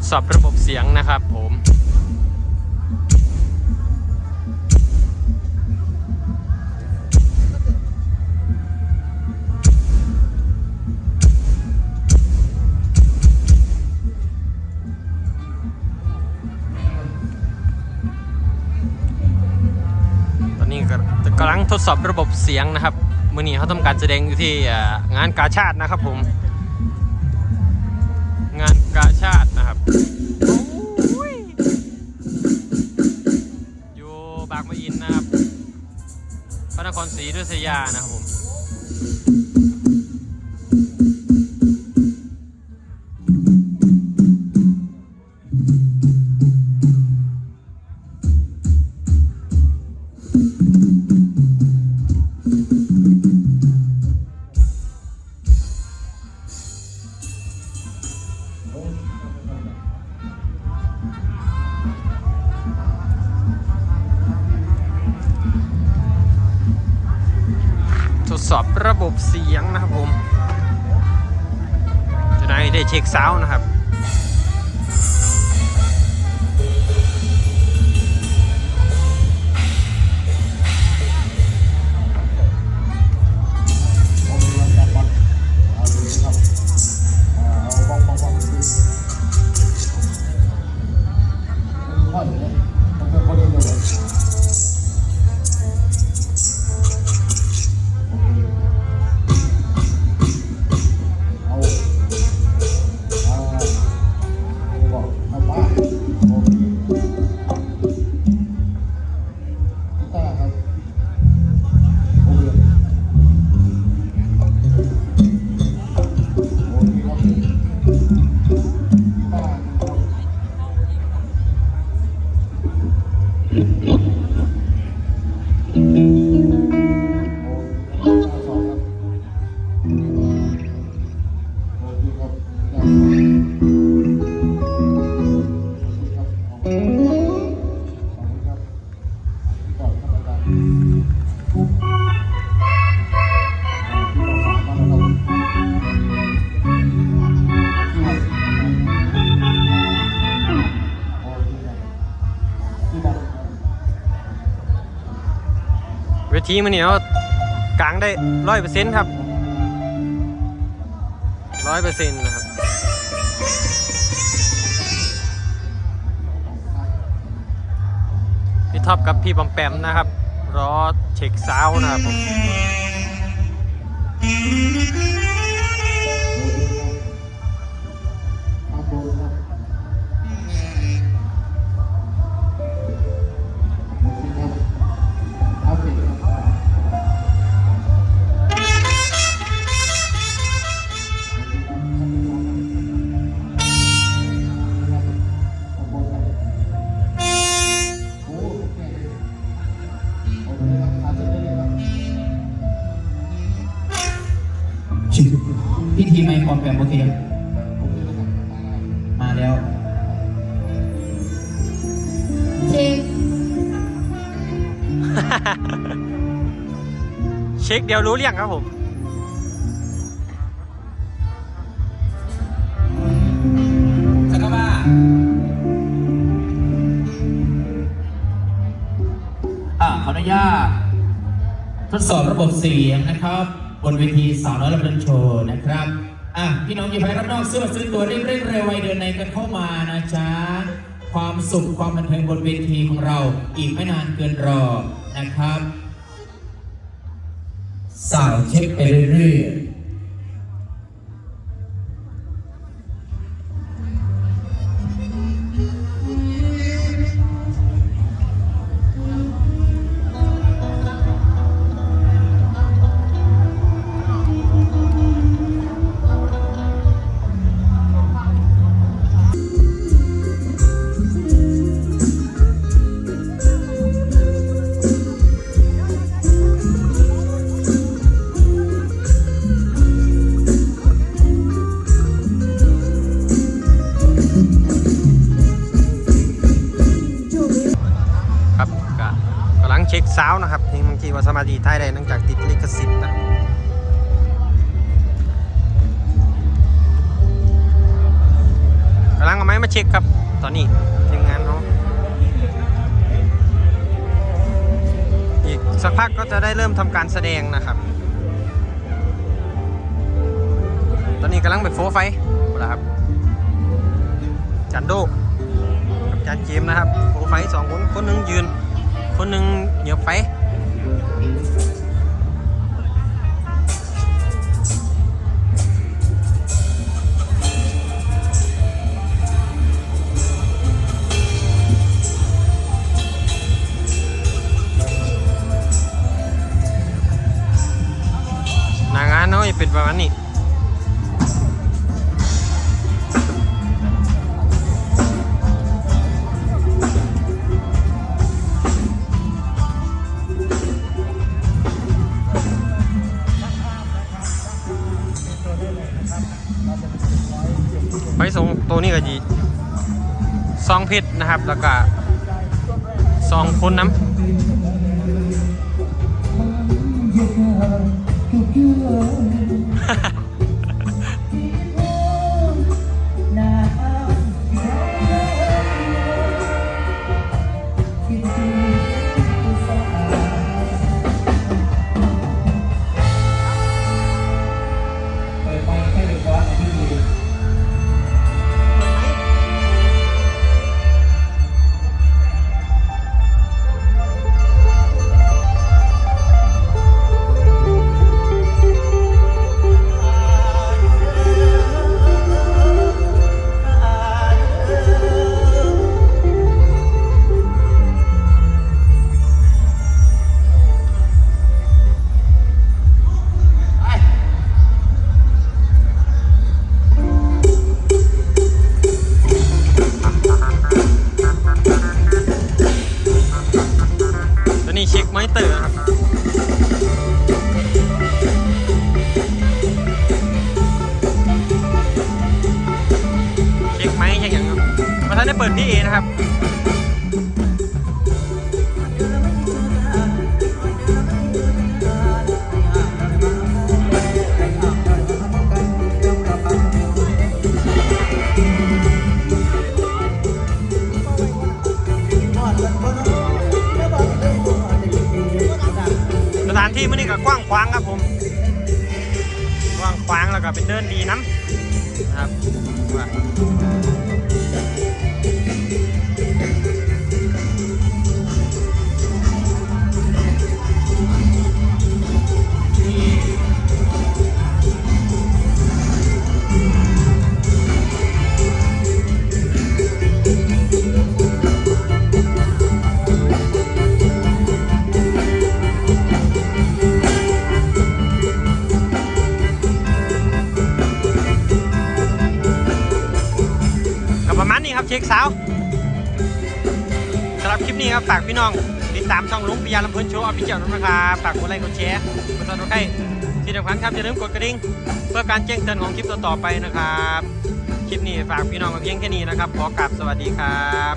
ดสอบระบบเสียงนะครับผมตอนนี้กำลังทดสอบระบบเสียงนะครับ มื่อนี้เขาทำการแสดงอยู่ที่งานกาชาตินะครับผม ศรีอยุธยานะครับผม ดสอบระบบเสียงนะครับผมจะได้ได้เช็คซาวนะครับ เวทีมันเนี่ยกลางได้ร้อยเปอร์เซ็นต์ครับร้อยเปอร์เซ็นต์นะครับพี่ท็อปกับพี่ปอมแปมนะครับ รอเช็คซาวนะครับผม พิธีไม่ความแบบโอเคมาแล้วเช็คเช็คเดียวรู้เรื่องครับผมสักว่าอ่าขออนุญาตทดสอบระบบเสียงนะครับ บนเวทีสาวน้อยลำเลินโชว์นะครับ อะพี่น้องอยู่ภายรอบนอกซื้อบัตรซื้อตัวรีบเร่งเร็วไวเดินในกันเข้ามานะจ๊ะความสุขความบันเทิงบนเวทีของเรา อีกไม่นานเกินรอนะครับสาวเช็คไปเรื่อยๆ เช็คซาวนะครับที่บางทีว่าสมาธิไทยได้เนื่องจากติดลิขสิทธิ์นะกำลังเอาไม้มาเช็คครับ ตอนนี้ทีมงานเขาอีกสักพักก็จะได้เริ่มทำการแสดงนะครับ ตอนนี้กำลังไปโฟร์ไฟนะครับจันโดกับจานเจมนะครับโฟร์ไฟสองคนคนหนึงยืน คนหนึง เหยียบไฟหนางานเนาะจะเป็นประมาณนี้ เพชรนะครับ แล้วก็ซองคนน้ำ เปิดพี่เอนะครับ สถานที่มันนี่ก็กว้างขวางครับผม กว้างขวางแล้วก็เป็นเดินดีน้ำนะครับ คลิปนี้ครับฝากพี่น้องติดตามช่องลุงปิยาลำเพลินโชว์ออฟฟิเชียลนะครับฝากกดไลค์กดแชร์กดซับสไครต์ที่สำคัญครับอย่าลืมกดกระดิ่งเพื่อการแจ้งเตือนของคลิปต่อๆไปนะครับ คลิปนี้ฝากพี่น้องมาเพียงแค่นี้นะครับขอกราบสวัสดีครับ